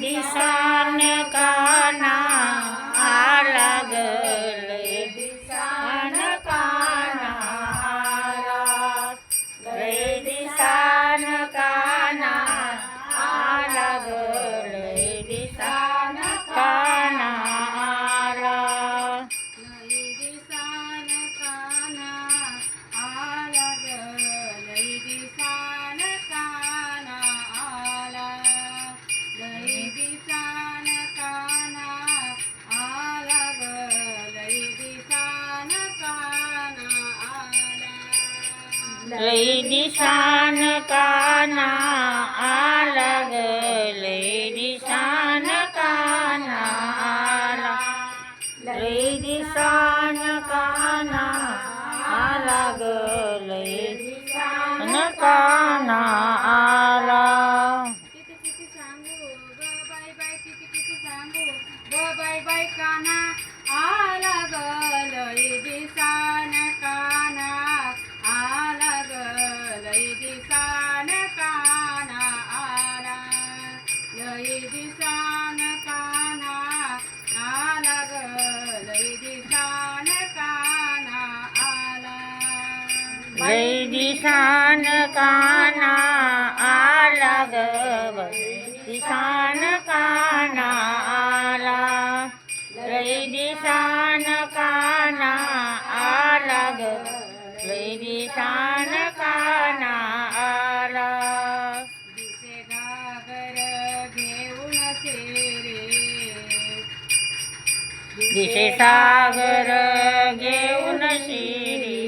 दिसान काना आला. ग आला दिसान काना आला ग लय दिसान काना आला. लय दिसान काना आला ग लय दिसान काना आला. बाय बाय बाय बाय काना आला ग लई दिसान वैदिसान काना आला ग वैदिसान काना आला। वैदिसान काना आला ग वैदिसान दिसान काना आला। दिसे घागर घेऊन तेरे दिसे सागर घेऊन शिरी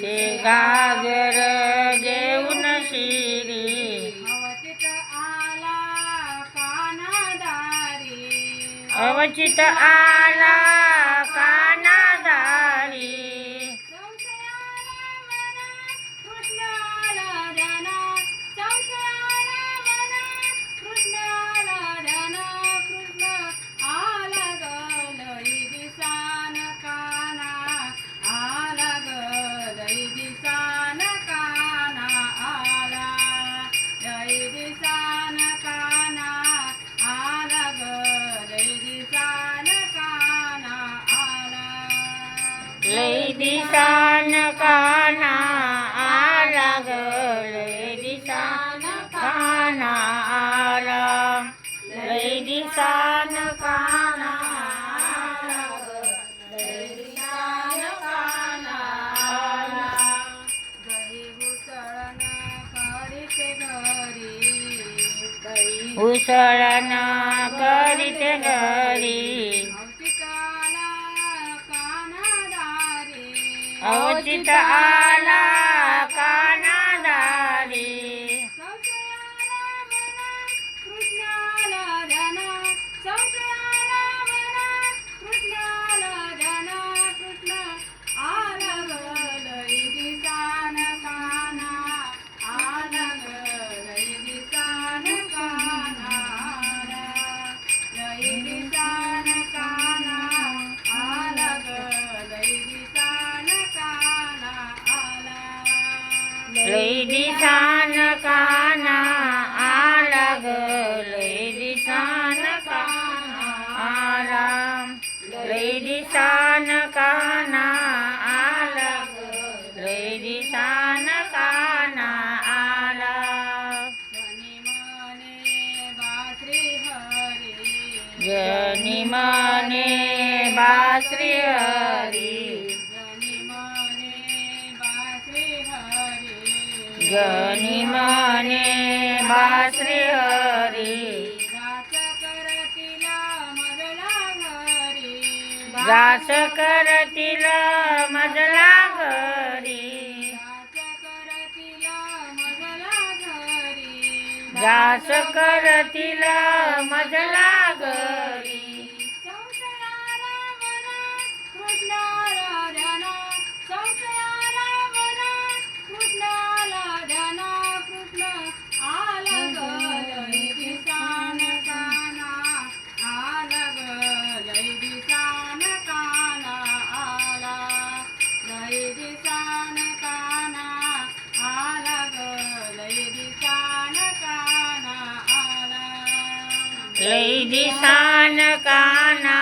दिसे गागर घेऊन शिरी. अवचित आला कानादारी. अवचित आला कानादारी लय दिसान काना आला ग लय दिसान काना आला लय दिसान काना आला ग अवचित दिसान काना आला. लय दिसान काना आला जनी मने बासरी हरी जनी मने बासरी हरी गास करतील मजला घरी. रात करतील मजला घरी. लई दिसान काना